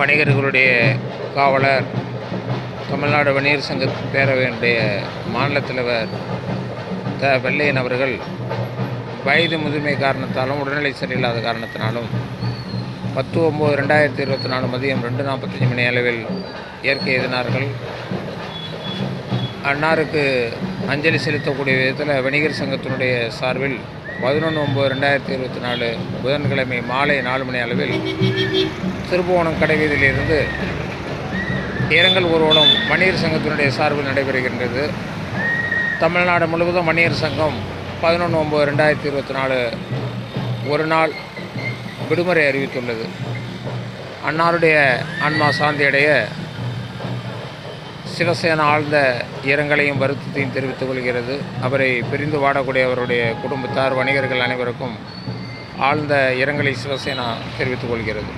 வணிகர்களுடைய காவலர் தமிழ்நாடு வணிகர் சங்க பேரவையினுடைய மாநில தலைவர் த. வெள்ளையன் அவர்கள் வயது முதுமை காரணத்தாலும் உடல்நிலை சரியில்லாத காரணத்தினாலும் பத்து ஒம்பது ரெண்டாயிரத்தி இருபத்தி நாலு மதியம் ரெண்டு நாற்பத்தஞ்சு மணி அளவில் இயற்கை எதினார்கள். அன்னாருக்கு அஞ்சலி செலுத்தக்கூடிய விதத்தில் வணிகர் சங்கத்தினுடைய சார்பில் பதினொன்று ஒம்பது ரெண்டாயிரத்தி இருபத்தி நாலு புதன்கிழமை மாலை நாலு மணி அளவில் திருப்புவனம் கடைவீதியிலிருந்து இரங்கல் ஊர்வலம் மணியர் சங்கத்தினுடைய சார்பில் நடைபெறுகின்றது. தமிழ்நாடு முழுவதும் மணியர் சங்கம் பதினொன்று ஒம்பது ரெண்டாயிரத்தி இருபத்தி நாலு ஒரு நாள் விடுமுறை அறிவித்துள்ளது. அன்னாருடைய ஆன்மா சாந்தியடைய சிவசேனா ஆழ்ந்த இரங்கலையும் வருத்தத்தையும் தெரிவித்துக் கொள்கிறது. அவரை பிரிந்து வாடக்கூடிய அவருடைய குடும்பத்தார் வணிகர்கள் அனைவருக்கும் ஆழ்ந்த இரங்கலை சிவசேனா தெரிவித்துக் கொள்கிறது.